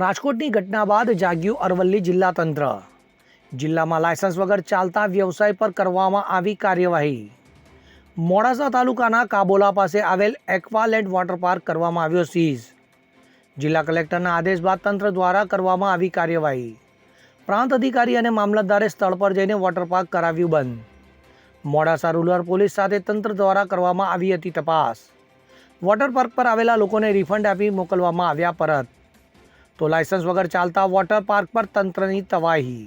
રાજકોટની ઘટના બાદ જાગ્યું અરવલ્લી જિલ્લા તંત્ર. જિલ્લામાં લાયસન્સ વગર ચાલતા વ્યવસાય પર કરવામાં આવી કાર્યવાહી. મોડાસા તાલુકાના કાબોલા પાસે આવેલ એક્વાલેન્ડ વોટર પાર્ક કરવામાં આવ્યો સીઝ. જિલ્લા કલેક્ટરના આદેશ બાદ તંત્ર દ્વારા કરવામાં આવી કાર્યવાહી. પ્રાંત અધિકારી અને મામલતદારે સ્થળ પર જઈને વોટર પાર્ક કરાવ્યું બંધ. મોડાસા રૂરલ પોલીસ સાથે તંત્ર દ્વારા કરવામાં આવી હતી તપાસ. વોટર પાર્ક પર આવેલા લોકોને રિફંડ આપી મોકલવામાં આવ્યા પરત. तो लाइसेंस वगैरह चलता वाटर पार्क पर तंत्रनी तबाही।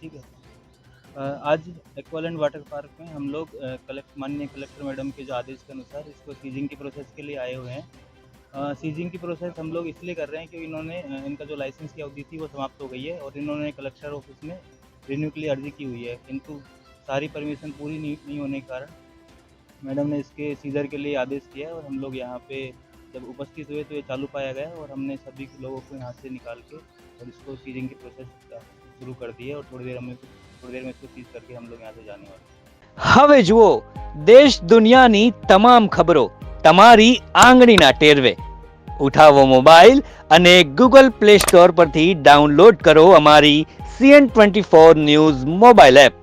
ठीक है। आज एक्वालेंट वाटर पार्क में हम लोग कलेक्ट माननीय कलेक्टर मैडम के जो आदेश के अनुसार इसको सीजिंग की प्रोसेस के लिए आए हुए हैं। सीजिंग की प्रोसेस हम लोग इसलिए कर रहे हैं कि इन्होंने इनका जो लाइसेंस की अवधि थी वो समाप्त हो गई है और इन्होंने कलेक्टर ऑफ़िस में रिन्यू के लिए अर्जी की हुई है। किंतु सारी परमिशन पूरी नहीं, नहीं होने के कारण मैडम ने इसके सीजर के लिए आदेश किया है और हम लोग यहाँ पे जब उपस्थित हुए तो ये चालू पाया गया और हमने सभी लोगों को यहाँ से निकाल के और इसको सीजिंग की प्रोसेस शुरू कर दी है और थोड़ी देर में थोड़ी देर में इसको सीज करके हम लोग यहाँ से जाने वाले हैं હવે જુઓ દેશ દુનિયાની તમામ ખબરો તમારી આંગળીના ટેરવે ઉઠાવો મોબાઈલ અને ગૂગલ પ્લે સ્ટોર પરથી ડાઉનલોડ કરો અમારી CN twenty four news mobile app